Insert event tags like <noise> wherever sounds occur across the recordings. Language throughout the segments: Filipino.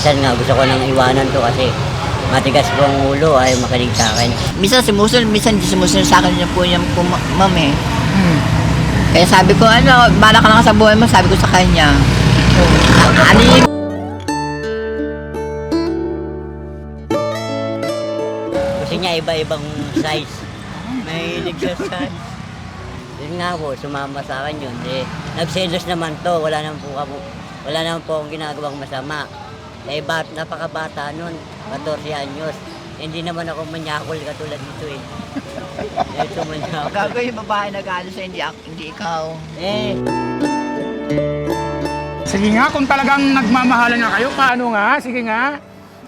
minsan nga gusto ko nang iwanan to kasi matigas po ang ulo, ayaw makinig sa akin. Minsan sumusunod, minsan hindi sumusunod sa akin yung po yung po, ma- ma'am eh. Hmm. Kaya sabi ko, ano, bala ka lang sa buhay mo, sabi ko sa kanya. Ano yung Kasi niya iba-ibang size. May siya size. Yun nga po, sumama sa akin yun. Eh, nagselos naman to, wala naman po wala naman po akong ginagawang masama. Eh, bat, napakabata nun, 14 anyos. Hindi naman ako manyakol katulad nito eh. Eh, ito manyakol. gagawin yung babae na galo sa hindi, ak- hindi ikaw. Eh, Sige nga, kung talagang nagmamahalan nga kayo, paano nga? Sige nga.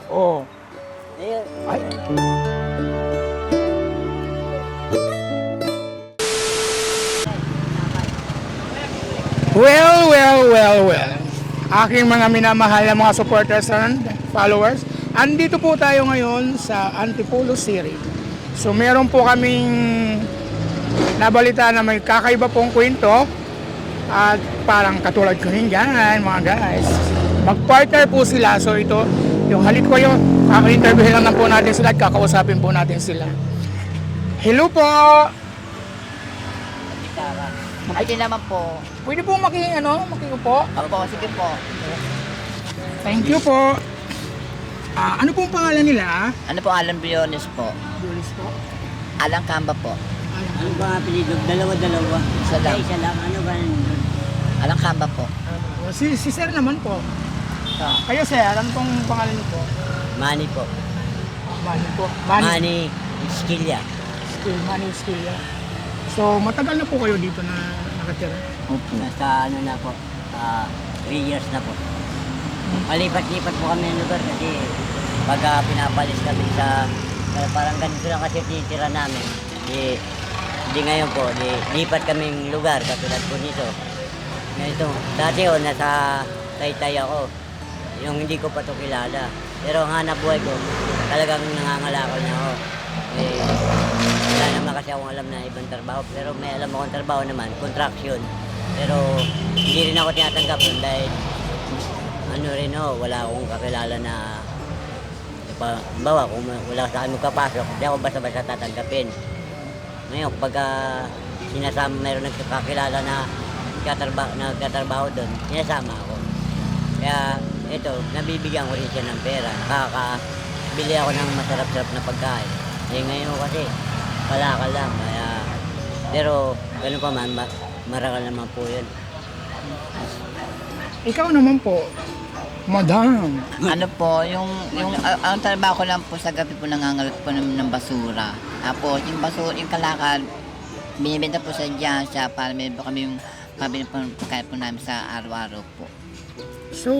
Oh. eh, Ay. Aking mga minamahal na mga supporters and followers, andito po tayo ngayon sa Antipolo City. So meron po kaming nabalita na may kakaiba pong kwento at parang katulad ko rin dyan, mga guys. Mag-partner po sila. So ito, yung halik ko yun, kaka-interview lang po natin sila at kakausapin po natin sila. Hello po! Ay, di naman po. Pwede po maki, ano, makiupo? Opo, sige po. Thank you po. Ah, ano pong pangalan nila? Ano po, Alan Briones po. Julis po. Alan Kamba po. ano ba ang apelido? Dalawa-dalawa. Isa lang. Isa lang. Ano ba? Alan Kamba po. Ah, si, si Sir naman po. Kayo Sir, ano pong pangalan niyo po? Manny po. Manny po. Manny. Manny Skilya. Skill, Manny Skill. So, matagal na po kayo dito na nakatira? Opo. Nasa ano na po, 3 years na po. Malipat-lipat po kami ng lugar kasi pag ah, pinapalis kami sa, eh, parang ganito lang kasi titira namin. Di, di ngayon po, di, lipat kaming lugar katulad po nito. Ganito, dati oh, nasa Taytay ako. Yung hindi ko pa to kilala. Pero ang hanap buhay ko, talagang nangangalakal na ako. Eh, wala naman kasi akong alam na ibang trabaho. Pero may alam akong trabaho naman, contraction. Pero hindi rin ako tinatanggap nun dahil ano rin oh, wala akong kakilala na pa, bawa kung wala sa akin magkapasok, hindi ako basta-basta tatanggapin. Ngayon, pag ah, sinasama, mayroon nagkakilala na nagkatrabaho, nagkatrabaho doon, sinasama ako. Kaya ito, nabibigyan ko rin siya ng pera. Nakakabili ako ng masarap-sarap na pagkain. Eh ngayon kasi, kalakal lang. Kaya, pero ganun pa man, ma- marakal naman po yun. Ikaw naman po, Madam. ano po, yung, yung ang trabaho ko lang po sa gabi po nangangalat po ng, ng basura. Tapos yung basura, yung kalakal, binibenta po sa dyan siya para meron po kami yung pabili po ng pagkain po namin sa araw-araw po. So,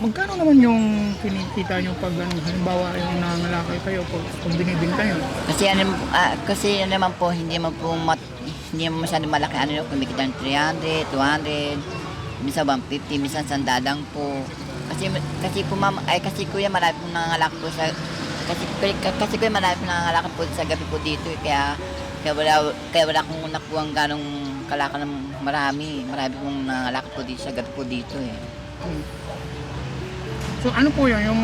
magkano naman yung kinikita nyo pag ano, halimbawa yung nangangalakal kayo pag, pag binibinta nyo? Kasi ano, ah, kasi ano naman po, hindi naman po mat, hindi naman masyado malaki ano yun, kumikita ng 300, 200, minsan 150, minsan sandalang po. Kasi kasi po ma'am, ay kasi kuya marami po nangangalak po sa kasi kasi, kuya marami po nangangalak po sa gabi po dito eh, kaya kaya wala kaya wala akong nakuha ang ganong kalaka ng marami. Marami pong nangangalak po dito sa gabi po dito eh. So ano po yun, yung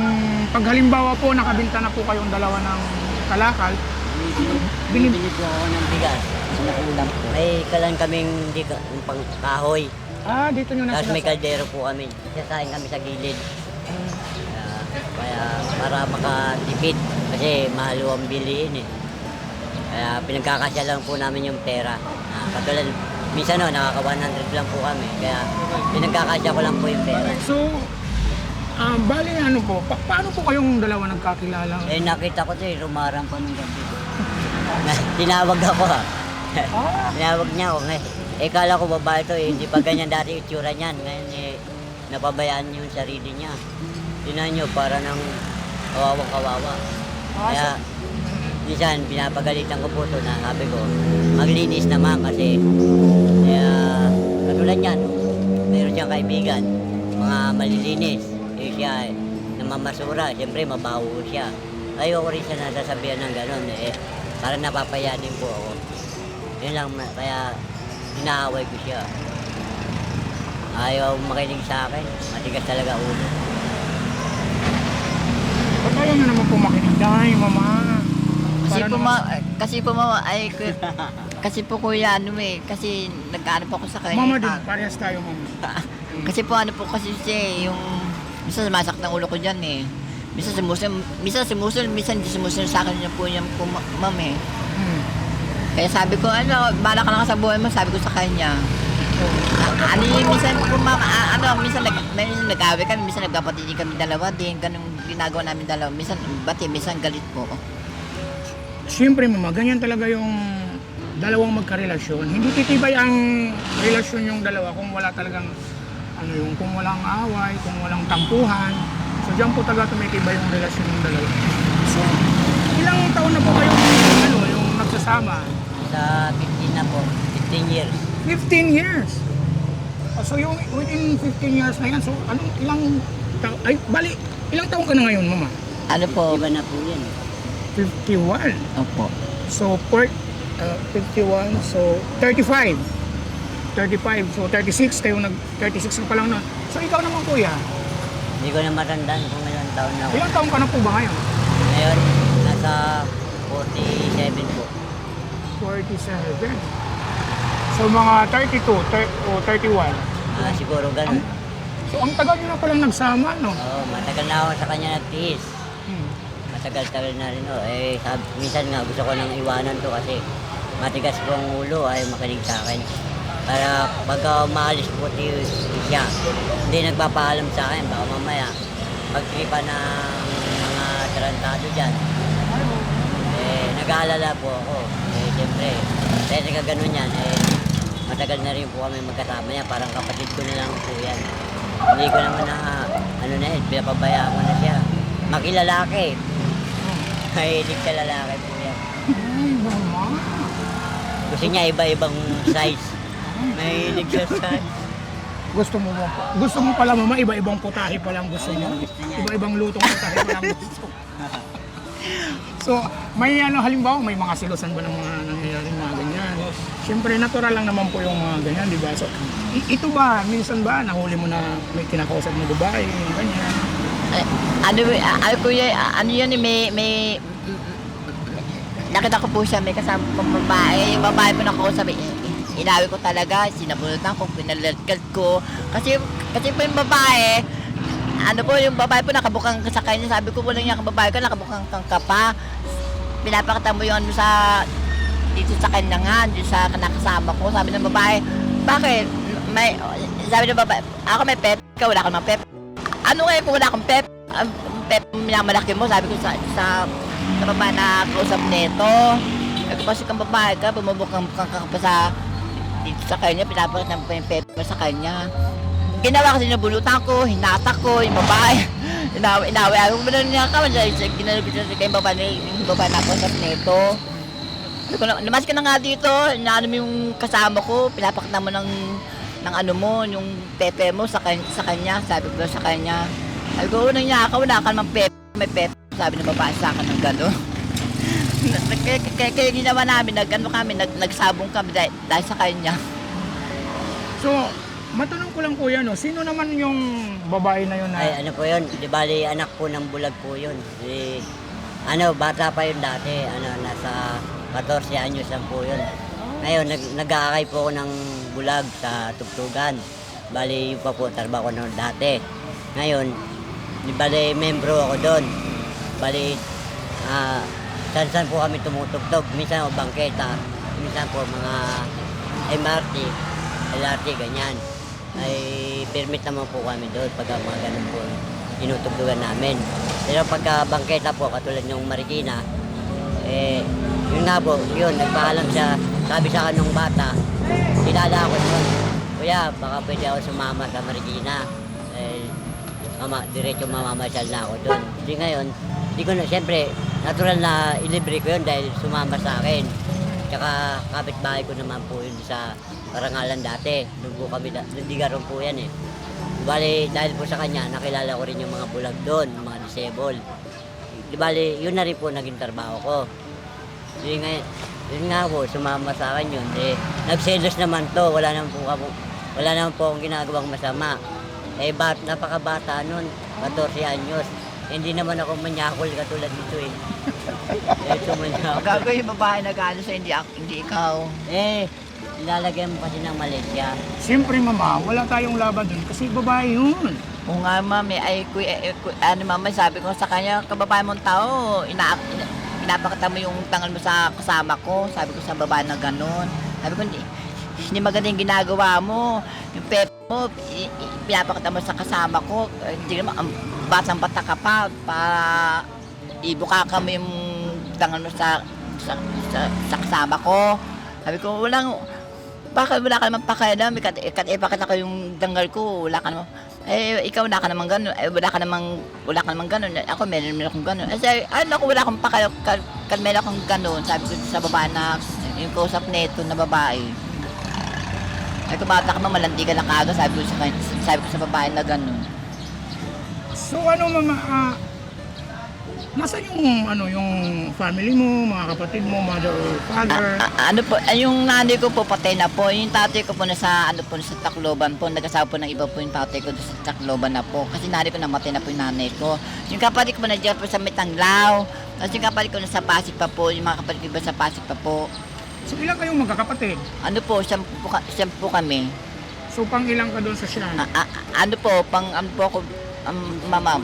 pag halimbawa po nakabinta na po kayong dalawa ng kalakal, Binib- Binibili po ako ng bigas. Ulam po. May kalan kaming di yung pang kahoy. ah, dito nyo na Tapos may kaldero po kami. Sasahin kami sa gilid. Kaya, kaya para makatipid. Kasi mahal ang bilihin eh. Kaya pinagkakasya lang po namin yung pera. Ah, katulad, minsan no, nakaka 100 lang po kami. Kaya pinagkakasya ko lang po yung pera. So, ah, bali ano po, pa- paano po kayong dalawa nagkakilala? Eh nakita ko to eh, rumarang pa nung gabi. <laughs> Tinawag ako ha. Ah, Tinawag niya ako ngayon. Eh kala ko babae to eh, hindi pa ganyan dati itsura niyan. Ngayon eh, napabayaan niyo yung sarili niya. Tinan niyo para nang kawawang kawawa. ah, Kaya, minsan pinapagalitan ko po to na sabi ko, maglinis naman kasi kaya, katulad niyan, mayroon siyang kaibigan, mga malilinis. Eh siya, namamasura, siyempre mabaho siya. Ayoko rin siya nasasabihan ng gano'n eh, para napapaya din po ako. Yun lang, kaya inaaway ko siya. Ayaw makinig sa akin, matigas talaga ulo. nyo naman po makinig. Dahil, mama. Kasi Para po, naman- ma, kasi po mama, ay, ku- <laughs> kasi po kuya, ano eh, kasi nag-ano po ako sa kanya. Mama din, parehas tayo, mama. <laughs> kasi po ano po kasi siya eh, yung, minsan sumasak ng ulo ko dyan eh. Minsan sumusunod, minsan sumusunod, minsan hindi sumusunod sa akin niya po yan po, ma- ma'am eh. Hmm. Kaya sabi ko, ano, bala ka lang sa buhay mo, sabi ko sa kanya. Ah, ano yung minsan po, ma'am, ah, ano, minsan, nag, minsan nag-away kami, minsan nagpapatindi kami dalawa din, ganun ginagawa namin dalawa. Minsan, bati, minsan galit po. Siyempre, mama, ganyan talaga yung dalawang magkarelasyon. Hindi titibay ang relasyon yung dalawa kung wala talagang ano yung kung walang away, kung walang tampuhan. So diyan po talaga tumitibay yung relasyon ng dalawa. So, ilang taon na po kayo ano, yung nagsasama? Sa 15 na po, 15 years. 15 years. Oh, So yung within 15 years na yan, so anong ilang taon, ay bali, ilang taon ka na ngayon, mama? Ano po? Iba na po yan. 51. Opo. So, port, uh, 51, so 35. 35, so 36, kayo nag, 36 ka pa lang nun. So, ikaw naman kuya, Hindi ko na matandaan kung ilang taon na ako. ilang taong ka na po ba ngayon? Ngayon, nasa 47 po. 47. So, mga 32 thir- o 31. Ah, siguro ganun. So, ang tagal nyo na palang nagsama, no? Oo, matagal na ako sa kanya nagtiis. Hmm. Matagal-tagal na rin oh. Eh, sab minsan nga gusto ko nang iwanan to kasi matigas po ang ulo ay makinig sa akin. Para pagka umaalis po siya, hindi nagpapaalam sa akin, baka mamaya pagtripa ng mga tarantado dyan. Eh, nag-aalala po ako. Eh, siyempre, dahil sa ganun yan, eh, matagal na rin po kami magkasama niya. Parang kapatid ko na lang po yan. Hindi ko naman na, ano na eh, pinapabayaan ko na siya. Makilalaki. Mahilig sa lalaki po yan. Gusto niya iba-ibang size. Mahilig sa size. Gusto mo mo, gusto mo pala mama, iba-ibang putahe pa lang gusto mo. Iba-ibang lutong putahe pa lang gusto. So, may ano, halimbawa, may mga silosan ba ng mga nangyayari mga ganyan? Siyempre, natural lang naman po yung mga ganyan, di ba? So, ito ba, minsan ba, nahuli mo na may kinakausap na babae, yung ganyan? Eh, ano, ah, ano kuya, ah, ano yun, eh, may, may, nakita ko po siya, may kasama pang babae. Yung babae po nakausap, eh, inawi ko talaga, sinabunutan ko, pinalalgal ko. Kasi, kasi po yung babae, ano po, yung babae po nakabukang sa kanya, sabi ko po lang niya, babae ko nakabukang kang ka pa. Pinapakita mo yun sa, dito sa kanya nga, dito sa nakasama ko. Sabi ng babae, bakit? May, sabi ng babae, ako may pep, ikaw wala ka ng pep. Ano ngayon kung wala akong pep? Ang pep minamalaki mo, sabi ko sa, sa, sa babae na kausap nito. Ko, kasi kang babae ka, bumubukang kang ka pa sa, dito sa kanya, pinapakita mo pa yung sa kanya. Ginawa kasi nabulutan ko, hinatak ko, yung babae. <laughs> Inawi, inawi, ayaw mo na niya ka, ginalo ko siya kay babae, yung babae na kausap nito. Sabi ko, na- lumas ka na nga dito, inaano mo yung kasama ko, pinapakita mo ng, ng ano mo, yung pepe mo sa, kan- sa kanya, sabi ko sa kanya. Sabi ko, unang niya ka, wala ka namang pepe, may pepe. Sabi ng babae sa akin ng gano'n. <laughs> kaya, kaya, kaya ginawa namin, nag, ano kami, nag, nagsabong kami dahil, dahil sa kanya. So, matanong ko lang kuya, no, sino naman yung babae na yun na, Ay, ano po yun? Di bali, anak po ng bulag po yun. Di, ano, bata pa yun dati. Ano, nasa 14 anyos lang po yun. Ngayon, nag, nag-aakay po ako ng bulag sa tugtugan. Bali, yung pa po, trabaho ko noon dati. Ngayon, di bali, membro ako doon. Bali, ah, saan-saan po kami tumutugtog. Minsan o bangketa, minsan po mga MRT, LRT, ganyan. Ay, permit naman po kami doon pag mga ganun po tinutugtugan namin. Pero pagka bangketa po, katulad ng Marikina, eh, yun nga po, yun, nagpaalam siya, sabi sa akin nung bata, kilala ako nun, kuya, baka pwede ako sumama sa Marikina. Eh, mama, diretso mamamasyal na ako doon. Hindi ngayon, hindi ko na, siyempre, natural na ilibre ko yun dahil sumama sa akin. Tsaka kapitbahay ko naman po yun sa Parangalan dati. Doon po kami, nandigaron po yan eh. Bali, dahil po sa kanya, nakilala ko rin yung mga bulag doon, yung mga disabled. Di bali, yun na rin po naging trabaho ko. Yun nga, yun nga po, sumama sa akin yun. Eh, nagselos naman to, wala naman po, ako, wala naman po akong ginagawang masama. Eh, bat, napakabata nun, 14 anyos. Hindi naman ako manyakol katulad nito eh. <laughs> Ito manyakol. Gagawin yung babae na gano'n sa hindi, ak- hindi ikaw. Eh, ilalagyan mo kasi ng Malaysia. Siyempre mama, wala tayong laban dun kasi babae yun. Oo nga mami, ay kuya, eh, ku- ano mama, sabi ko sa kanya, kababae mong tao, ina, ina, pinapakita mo yung tangal mo sa kasama ko. Sabi ko sa babae na gano'n. Sabi ko, hindi, hindi maganda yung ginagawa mo. Yung pep mo, i- i- pinapakita mo sa kasama ko. Eh, Hindi naman, ang batang bata ka pa, para ibuka ka mo yung tangal mo sa, sa, sa, sa kasama ko. Sabi ko, walang, bakit wala ka naman pakialam? Ikat, ikat, ipakita ko yung dangal ko, wala ka naman. Eh, ikaw wala ka naman ganun. Eh, wala ka naman, wala ka naman ganun. Ako, meron meron akong ganun. Eh, sabi, ay, naku, wala akong pakialam. Kan, kan meron akong ganun. Sabi ko sa babae na, yung kausap nito na babae. Ay, kung bata ka man, malandi ka na kaga. Sabi ko sa, sabi ko sa babae na ganun. So ano mama, ah, nasa yung ano yung family mo, mga kapatid mo, mother or father? Ah, ano po, yung nanay ko po patay na po. Yung tatay ko po nasa ano po sa Tacloban po. Nagkasawa po ng iba po yung tatay ko sa Tacloban na po. Kasi nanay ko namatay na po yung nanay ko. Yung kapatid ko po nandiyan po sa Mitanglaw. Tapos yung kapatid ko nasa Pasig pa po. Yung mga kapatid ko iba sa Pasig pa po. So ilang kayong magkakapatid? Ano po, siyam po, ka- siyam po kami. So pang ilang ka doon sa siya? Ah, ah, ah, ano po, pang ano po ako, um, mama,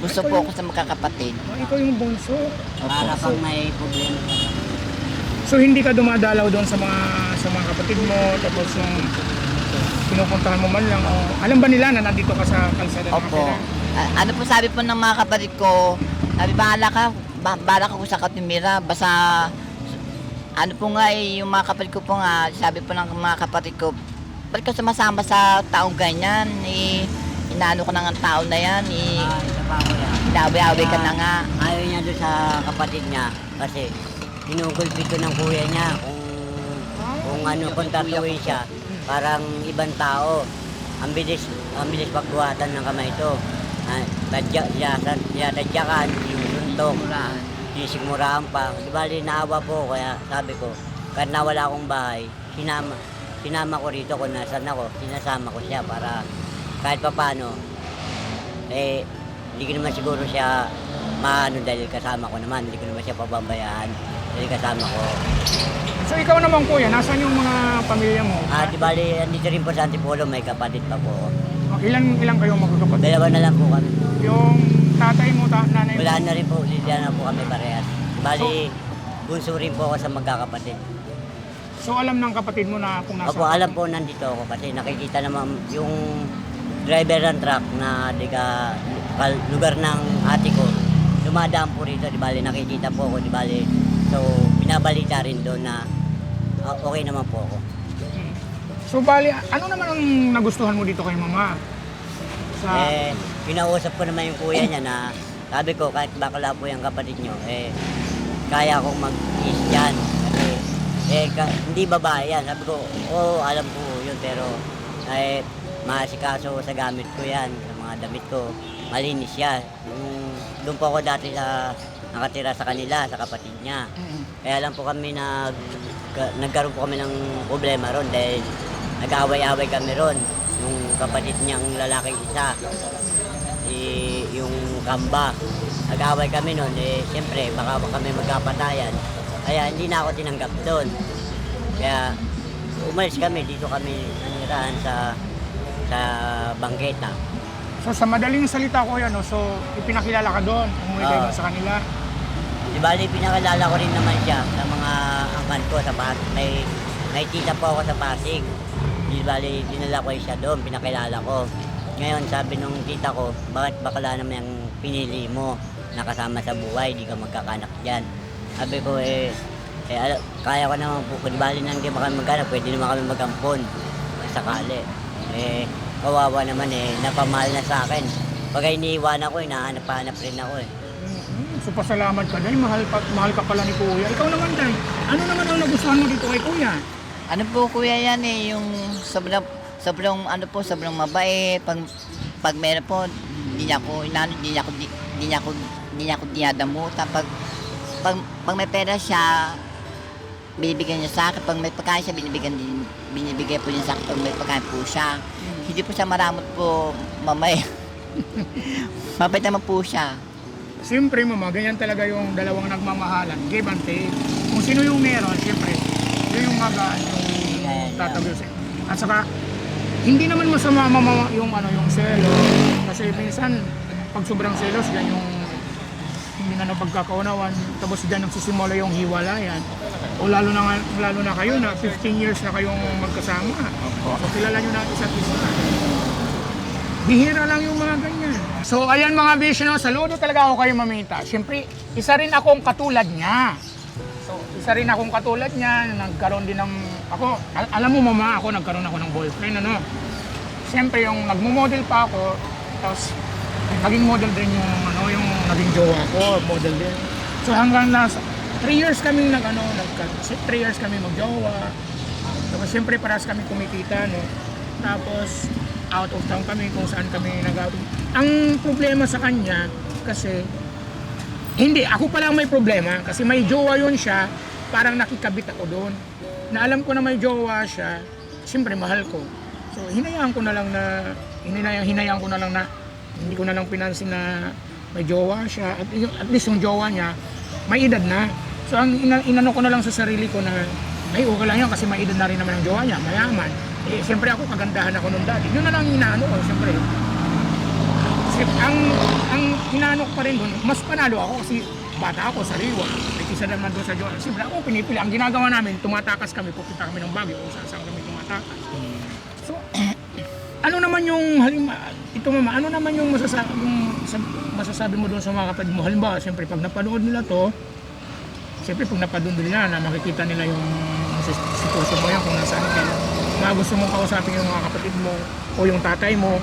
gusto po ako sa magkakapatid. Oh, ikaw yung bunso. Para pang may problema. So hindi ka dumadalaw doon sa mga sa mga kapatid mo tapos yung pinupuntahan mo man lang. o alam ba nila na nandito ka sa kalsada ng Opo. Kapila? A- ano po sabi po ng mga kapatid ko, sabi bahala ka, ba- bahala ka kung sa katimira, basta ano po nga eh, yung mga kapatid ko po nga, sabi po ng mga kapatid ko, ba't ka sumasama sa taong ganyan? Eh, inaano ko na nga tao na yan, eh, Ah, isa pa ako yan. inaaway-away ka na nga. Ayaw niya doon sa kapatid niya kasi tinugulpi ko ng kuya niya kung kung ano kung tatuloy siya parang ibang tao ang bilis ang bilis pagbuhatan ng kamay ito ah, tadya siya siya tadyakan sinusuntok Muraan. sisigmuraan pa di bali naawa po ako, kaya sabi ko kahit nawala akong bahay sinama sinama ko rito kung nasan ako sinasama ko siya para kahit papano eh hindi ko naman siguro siya maano dahil kasama ko naman hindi ko naman siya pababayaan dahil kasama ko So ikaw naman kuya, nasan yung mga pamilya mo? ah di bali andito rin po sa Antipolo may kapatid pa po Oh, ilan ilang kayo magkakapatid? dalawa na lang po kami Yung tatay mo, ta- nanay mo? wala na rin po Liliana po kami parehas Di bali bunso rin po ako sa magkakapatid So alam ng kapatid mo na kung nasa Opo, alam po nandito ako kasi nakikita naman yung driver ng truck na diga kal- lugar ng ate ko. Dumadaan po rito, di bali nakikita po ako, di bali. So, binabalita rin doon na ah, okay naman po ako. So bali, ano naman ang nagustuhan mo dito kay mama? Sa Eh, pinausap ko naman yung kuya niya na sabi ko kahit bakla po yung kapatid nyo, eh, kaya akong mag-is yan. Kasi, eh, ka- hindi babae yan. Sabi ko, oo, alam ko yun, pero, eh, masikaso sa gamit ko yan, sa mga damit ko. Malinis siya. Yung, doon po ako dati sa, nakatira sa kanila, sa kapatid niya. Kaya lang po kami nag, ka- nagkaroon po kami ng problema ron dahil nag-away-away kami ron. Yung kapatid niyang lalaking isa, eh, yung kamba. Nag-away kami noon, eh, siyempre, baka kami magkapatayan. Kaya hindi na ako tinanggap doon. Kaya umalis kami, dito kami nanirahan sa sa bangketa. So sa madaling salita ko yan, no? so ipinakilala ka doon, umuwi kayo Oo. doon sa kanila. Di bali, pinakilala ko rin naman siya sa mga angkan ko sa Pasig. May, may tita po ako sa Pasig. Di bali, dinala ko siya doon, pinakilala ko. Ngayon, sabi nung tita ko, bakit bakala naman yung pinili mo nakasama sa buhay, di ka magkakanak dyan. Sabi ko, eh, eh ala- kaya ko naman po, di bali nang di ba kami magkanak, pwede naman kami magampon sakali. Eh, kawawa naman eh, napamahal na sa akin. Pag iniiwan ako, hinahanap-hanap rin ako eh. Mm, So pasalamat ka dahil mahal, pa, mahal ka pala ni kuya. Ikaw naman dahil, ano naman ang nagustuhan mo dito kay kuya? Ano po kuya yan eh, yung sobrang, sobrang ano po, sobrang mabait. Pag, pag meron po, hindi niya ako, inano, hindi niya ako, di- hindi niya ako, hindi niya ako dinadamutan. Pag, pag, pag may pera siya, binibigyan niya sa akin. Pag may pagkain siya, binibigyan din, binibigay po niya sa akin pag may pagkain po siya. Hindi po siya maramot po, mamay. <laughs> Mabait naman po siya. Siyempre, mama, ganyan talaga yung dalawang nagmamahalan. Give and take. Kung sino yung meron, siyempre, yun yung magaan yung tatabi sa At saka, hindi naman masama mama yung ano yung selo kasi minsan pag sobrang selos yan yung hindi na napagkakaunawan tapos diyan nagsisimula yung hiwalayan o lalo na lalo na kayo na 15 years na kayong magkasama. So kilala nyo na isa't isa. Bihira lang yung mga ganyan. So ayan mga bisyo no, saludo talaga ako kayo mamita. Syempre isa rin akong katulad niya. So, isa rin akong katulad niya, nagkaroon din ng, ako, al- alam mo mama, ako nagkaroon ako ng boyfriend, ano. Siyempre, yung nagmo-model pa ako, tapos naging model din yung, ano, yung naging jowa ko, model din. So, hanggang nasa, 3 years kami nag, ano, nag, 3 years kami magjowa. Tapos, siyempre, paras kami kumikita, no. Tapos, out of town kami kung saan kami nag Ang problema sa kanya, kasi hindi, ako pa lang may problema kasi may jowa yun siya, parang nakikabit ako doon. Na alam ko na may jowa siya, siyempre mahal ko. So hinayaan ko na lang na, hinayaan, hinayaan ko na lang na, hindi ko na lang pinansin na may jowa siya. At, at least yung jowa niya, may edad na. So ang ina, inano ko na lang sa sarili ko na, ay okay lang yan kasi may edad na rin naman ang jowa niya, mayaman. Eh, siyempre ako kagandahan ako nung dati. Yun na lang inaano ko, siyempre. Kasi ang ang inaano ko pa rin doon, mas panalo ako kasi bata ako, sariwa. May isa naman doon sa Diyos. Siyempre ako pinipili. Ang ginagawa namin, tumatakas kami, pupunta kami ng Baguio kung saan kami tumatakas. So, <clears throat> ano naman yung halima, ito mama, ano naman yung masasabi, yung sa- masasabi mo doon sa mga kapatid mo? Halimbawa, siyempre pag napanood nila to, siyempre pag napanood nila na makikita nila yung sitwasyon mo yan kung nasaan ka. Mga gusto mong kausapin yung mga kapatid mo o yung tatay mo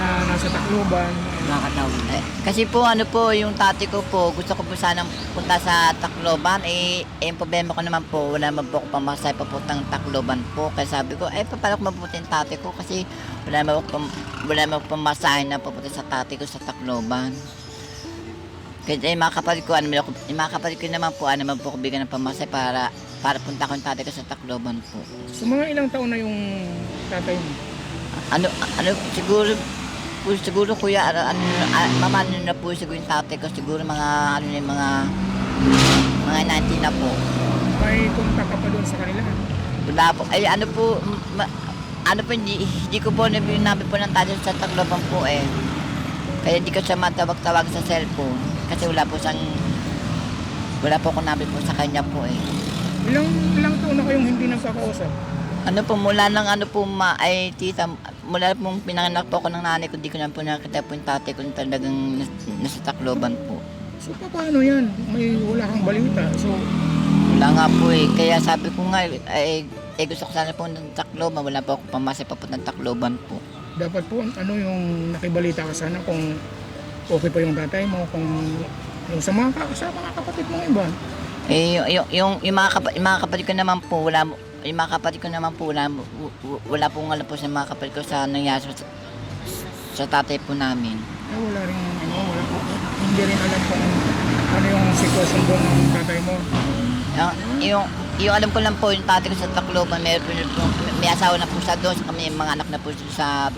na nasa Tacloban. Nakakatawag. Eh, kasi po ano po yung tati ko po gusto ko po sanang punta sa Tacloban eh, eh problema ko naman po wala naman po ako pamasay papuntang Tacloban po kaya sabi ko eh paano ko mapupunta yung tati ko kasi wala naman ako wala naman ako pamasahe na papunta sa tati ko sa Tacloban kaya eh, mga kapatid ko ano yung mga kapatid ko naman po ano naman po ko bigyan ng pamasay para para punta ko yung tati ko sa Tacloban po. So mga ilang taon na yung tatay mo? ano ano siguro po siguro kuya ano, ano ah, ano na po siguro yung tatay ko siguro mga ano yung mga mga 19 na po. May kontak ka pa doon sa kanila. wala po. Ay ano po ma, ano po hindi, hindi ko po nabi nabi po ng tatay sa Tacloban po eh. Kaya hindi ko siya matawag-tawag sa cellphone kasi wala po siyang wala po ko nabi po sa kanya po eh Ilang ilang taon na kayong hindi nagkakausap? Ano po, mula nang ano po ma, ay tita, mula pong pinanganak po ako ng nanay ko, di ko na po nakita po yung tatay ko talagang nas, nasa Tacloban po. So paano yan? May wala kang balita. So Wala nga po eh, kaya sabi ko nga, ay, eh gusto ko sana po ng Tacloban, wala po ako pamasay pa po ng Tacloban po. dapat po ano yung nakibalita ka sana kung okay pa yung tatay mo, kung yung sa mga, sa mga kapatid mong iba. Eh, yung, yung, yung, mga, kapa, yung mga kapatid ko naman po, wala, yung mga kapatid ko naman po, wala, wala pong alam po sa mga kapatid ko sa nangyari sa, sa tatay po namin. Eh, wala rin, ano, wala po. Hindi rin alam kung ano yung sitwasyon doon ng tatay mo. Yung, yung, yung alam ko lang po, yung tatay ko sa Tacloban, may, may asawa na po siya doon, sa kami mga anak na po sa,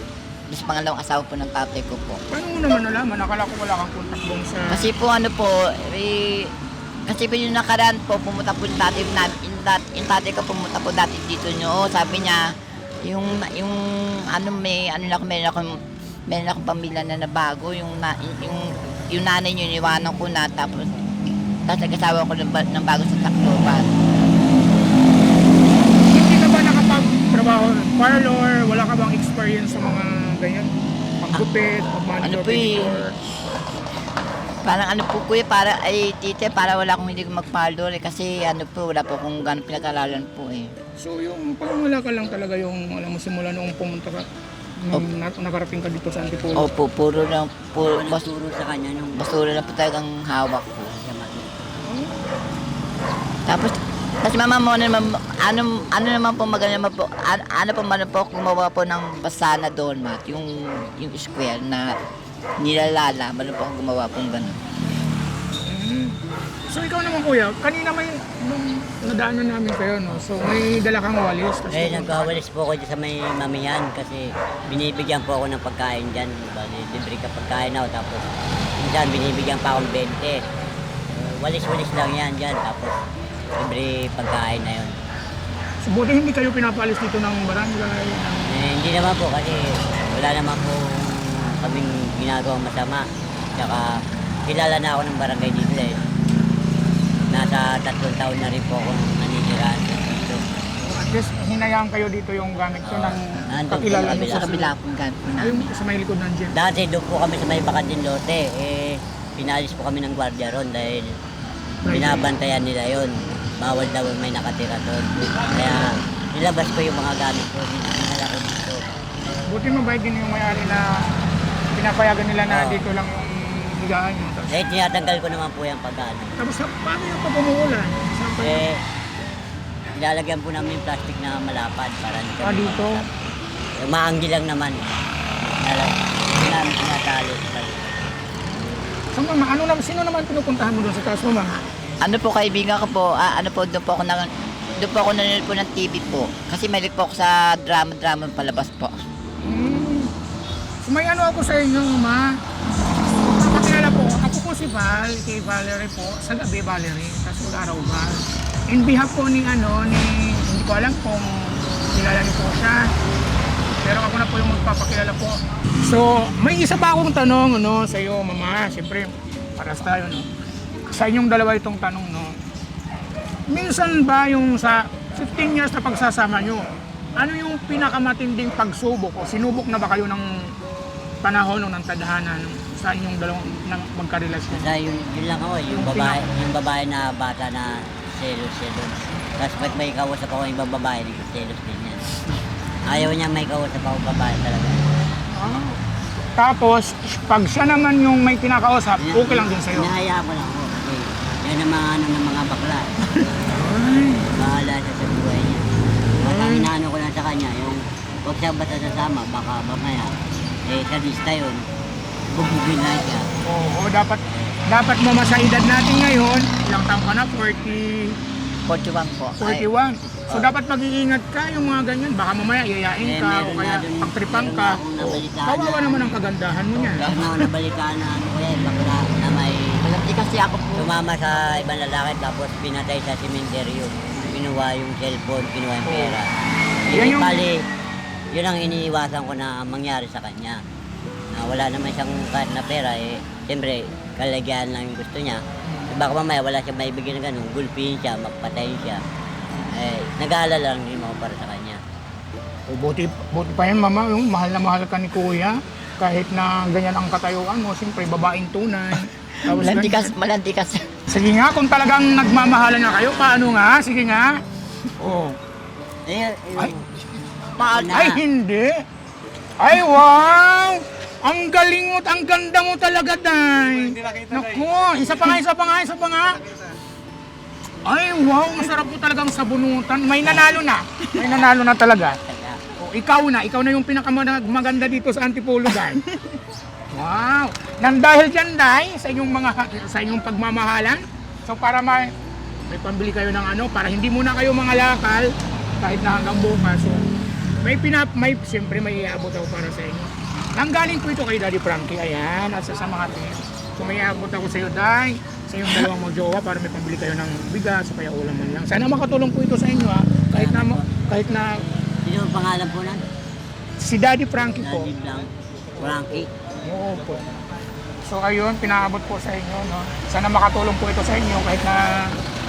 sa pangalawang asawa po ng tatay ko po. Paano mo naman nalaman? Nakala ko wala kang kontak doon sa... Kasi po ano po, eh, kasi po yung nakaraan po, pumunta po yung tatay namin, yung, tat, yung tatay ko pumunta po dati dito nyo, sabi niya, yung, yung, ano may, ano na ako, meron akong, meron akong pamilya na nabago, yung, na, yung, yung nanay niyo, iniwanan ko na, tapos, tapos nag-asawa ko ng, ng bago sa Tacloban. Hindi ka ba nakapag-trabaho parlor? Wala ka bang experience sa mga ganyan? Paggupit, pag-manicure, Ano po eh? Parang ano po kuya, para ay tite, para wala akong hindi ko magpaldo eh, kasi ano po, wala po akong gano'ng pinag-aralan po eh. So yung parang wala ka lang talaga yung alam mo simula noong pumunta ka nung na- nakarating ka dito sa Antipolo. Opo, puro lang, puro, bas, Nagturo sa kanya nung basura lang po talagang hawak ko. mati. Tapos, tapos mama mo ano naman, ano, ano naman po maganda naman po, ano, ano po man po gumawa po ng basana doon, Mat, yung, yung square na nilalala, ano po ang gumawa pong gano'n. Mm. So ikaw naman kuya, kanina may nung nadaanan namin kayo no. So may dala kang walis tapos Eh, nagkawalis po ako dyan sa may mamihan kasi binibigyan po ako ng pagkain dyan. Bali, libre ka pagkain ako tapos Minsan binibigyan pa akong 20. Eh, Walis-walis lang yan dyan. Tapos libre pagkain na yun. So, buti hindi kayo pinapalis dito ng barangay. ng- Eh, hindi naman po kasi wala naman po kaming ginagawang masama. Tsaka kilala na ako ng barangay dito eh. Nasa tatlong taon na rin po ako naninirahan dito. At least, hinayaan kayo dito yung gamit ko ng Nandun po kakilala sa niyo Sa kabila po Ayun, namin. sa may likod ng gym. Dati doon po kami sa may Bakatin Lote. Eh, pinalis po kami ng gwardiya ron dahil binabantayan nila yon Bawal daw may nakatira doon. Kaya nilabas ko yung mga gamit ko. Dinala ko dito. Buti mabait din yung may-ari na pinapayagan nila na Oo. dito lang yung higaan nyo. Tapos, Eh, tinatanggal ko naman po yung pagkano. tapos paano yung pag umuulan? Saan pa Eh, ilalagyan po namin yung plastic na malapad para hindi Ah, dito? Eh, maanggi lang naman. Hindi namin tinatalo. Saan mama, ano naman, sino naman pinupuntahan mo doon sa taas mo, mama? Ano po kaibigan ko po, ah, ano po, doon po ako nang doon po ako nanonood po ng TV po. Kasi may po ako sa drama-drama palabas po. Hmm. May ano ako sa inyo, ma. Papakilala po, ako po si Val, kay Valerie po, sa gabi Valerie, tapos araw Val. In behalf po ni ano, ni, hindi ko alam kung kilala niyo po siya. Pero ako na po yung magpapakilala po. So, may isa pa akong tanong ano, sa iyo, mama. Siyempre, paras tayo, no? Sa inyong dalawa itong tanong, no? Minsan ba yung sa 15 years na pagsasama nyo, ano yung pinakamatinding pagsubok o sinubok na ba kayo ng panahon o ng tadhana sa inyong dalawang ng magkarelasyon? Basta yun, yun lang ako, yung Yung babae, yung babae na bata na selos siya doon. Tapos pag may kausap ako ibang babae, selos din yan. Ayaw niya may kausap ako babae talaga. Ah. Tapos, pag siya naman yung may kinakausap, okay lang din sa'yo. Inahaya ko lang yan ang mga ano ng mga bakla. Bahala siya sa buhay niya. At ang inaano ko lang sa kanya, yung huwag siya basta sasama, baka mamaya, eh sa lista yun, bubugin na siya. Oo, dapat dapat mo sa edad natin ngayon, ilang taon ka na? 40, 41 po. Ay, 41. So dapat mag-iingat ka yung mga ganyan. Baka mamaya iyayain Eh, ka o kaya na pagtripan ka. na Oh, Kawawa na- naman ang kagandahan mo niya. Meron ako nabalikaan na ano ko yan, bakla na may Malandi kasi ako po. sumama sa ibang lalaki tapos pinatay sa sementeryo. Kinuha yung cellphone, kinuha yung pera. Yan yung- bali, yun ang iniiwasan ko na mangyari sa kanya. Na wala naman siyang kahit na pera, eh, siyempre, kalagyan lang yung gusto niya. Eh, baka mamaya wala siyang maibigay na ganun, gulpihin siya, magpatayin siya. Eh, nag-aalala lang din ako para sa kanya. O, buti, buti pa yan mama, yung mahal na mahal ka ni kuya. Kahit na ganyan ang katayuan mo, siyempre babaeng tunay. Tapos kasi. <laughs> Sige nga, kung talagang nagmamahalan na kayo, paano nga? Sige nga. Oh. Eh, Ay. Paal na. Ay, hindi. Ay, wow! Ang galing mo, ang ganda mo talaga, Day. Naku, isa pa nga, isa pa nga, isa pa nga. Ay, wow, masarap po talagang sabunutan. May nanalo na. May nanalo na talaga. O, ikaw na, ikaw na yung pinakamaganda dito sa Antipolo, Day. <laughs> Wow! Nang dahil dyan, Day, sa inyong mga sa inyong pagmamahalan, so para may, may pambili kayo ng ano, para hindi muna kayo mga lakal, kahit na hanggang bukas. So, may pinap, may, siyempre may iabot ako para sa inyo. Nanggaling po ito kay Daddy Frankie, ayan, at sa sa mga team. So may iabot ako sa iyo, Day, sa inyong dalawang magjowa para may pambili kayo ng bigas, o kaya ulam man lang. Sana makatulong po ito sa inyo, ha? Kahit na, kahit na Sino ang pangalan po nun? si Daddy Frankie po. Lang. Frankie. Oo po. So ayun, pinaabot po sa inyo, no? Sana makatulong po ito sa inyo kahit na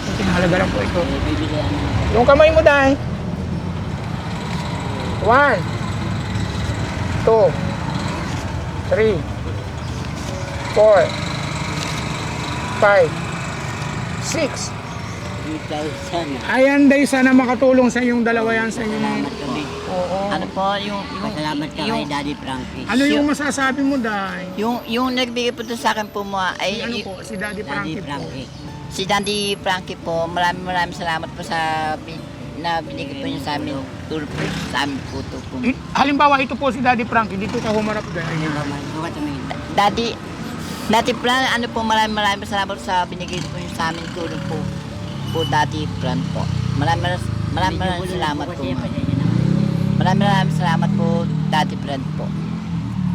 kunting halaga lang po ito. Yung kamay mo, Day. One. Two. Three. Four. Five. Six. 3,000. Ayan, Day, sana makatulong sa inyong dalawa yan sa inyong... Salamat. Oo. Ano po, yung, yung, Pasalamat ka kay yung, Daddy Frankie. Ano yung masasabi mo, Day? yung, yung nagbigay po to sa akin po mo, Si ay, ano y- po, si Daddy Daddy Frankie po. Frankie. si Dandy Frankie po, maraming maraming salamat po sa bin, na binigay po niyo sa amin, tour po sa amin po to po. Halimbawa, ito po si Daddy Frankie, dito ka humarap, Day. Ano Ayan. ba man? Ano ka tumingin? Daddy, Daddy Fran, ano po, maraming maraming salamat sa binigay po niyo sa amin tulong po. Po, Daddy Fran po. Maraming maraming maraming, maraming salamat po. Ma'am. Maraming maraming salamat po, Daddy Fran po.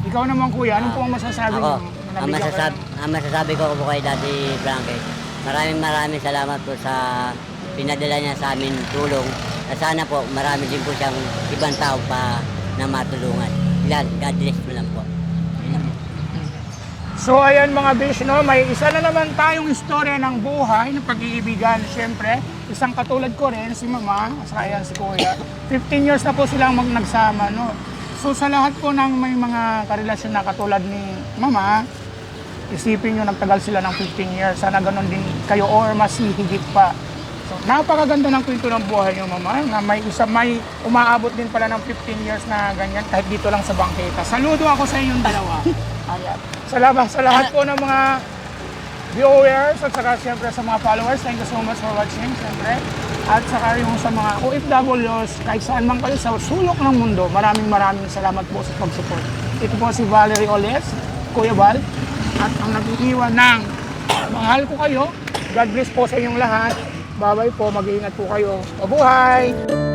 Ikaw naman kuya, ano po ang masasabi Ako, mo? ang nabigyan masasab kayo. ang masasabi ko po kay Daddy Frankie, maraming maraming salamat po sa pinadala niya sa amin tulong. At sana po marami din po siyang ibang tao pa na matulungan. God, God bless mo lang po. Yun lang po. So ayan mga bish, no, may isa na naman tayong istorya ng buhay, ng pag-iibigan. Siyempre, isang katulad ko rin, si Mama, saka ayan si Kuya. 15 years na po silang mag nagsama, no. So sa lahat po ng may mga karelasyon na katulad ni Mama, isipin nyo nagtagal sila ng 15 years. Sana ganun din kayo or mas higit pa. So, napakaganda ng kwento ng buhay nyo, Mama, na may isa, may umaabot din pala ng 15 years na ganyan, kahit dito lang sa bangketa. Saludo ako sa inyong dalawa. <laughs> Ayan. Salamat sa lahat po ng mga viewers at saka siyempre sa mga followers. Thank you so much for watching, siyempre. At saka yung sa mga OFWs, kahit saan man kayo sa sulok ng mundo, maraming maraming salamat po sa pag-support. Ito po si Valerie Oles, Kuya Val, at ang nag-iiwan ng mahal ko kayo. God bless po sa inyong lahat. Bye-bye po, mag-iingat po kayo. Mabuhay!